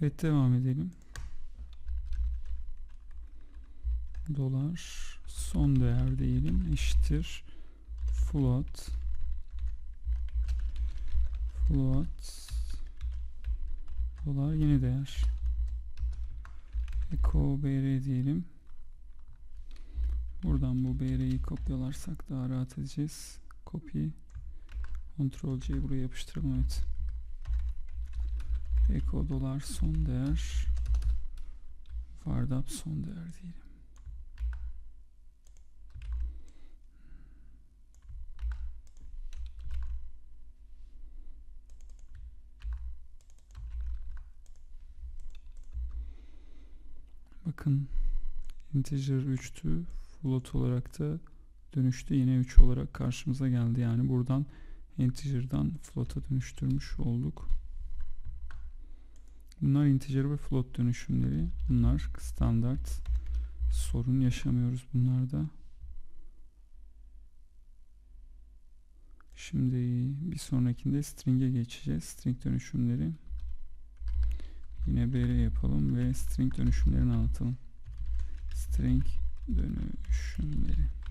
Evet devam edelim. Dolar son değer diyelim eşittir. Float. Float. Dolar yeni değer. Echo br diyelim. Buradan bu br'yi kopyalarsak daha rahat edeceğiz. Copy Ctrl C buraya yapıştıralım evet echo dolar son değer vardap son değer diyelim Bakın integer 3'tü. Float olarak da dönüştü. Yine 3 olarak karşımıza geldi. Yani buradan integer'dan float'a dönüştürmüş olduk. Bunlar integer ve float dönüşümleri. Bunlar standart. Sorun yaşamıyoruz bunlarda. Şimdi bir sonrakinde string'e geçeceğiz. String dönüşümleri. Yine br yapalım ve string dönüşümlerini anlatalım. String dönüşümleri.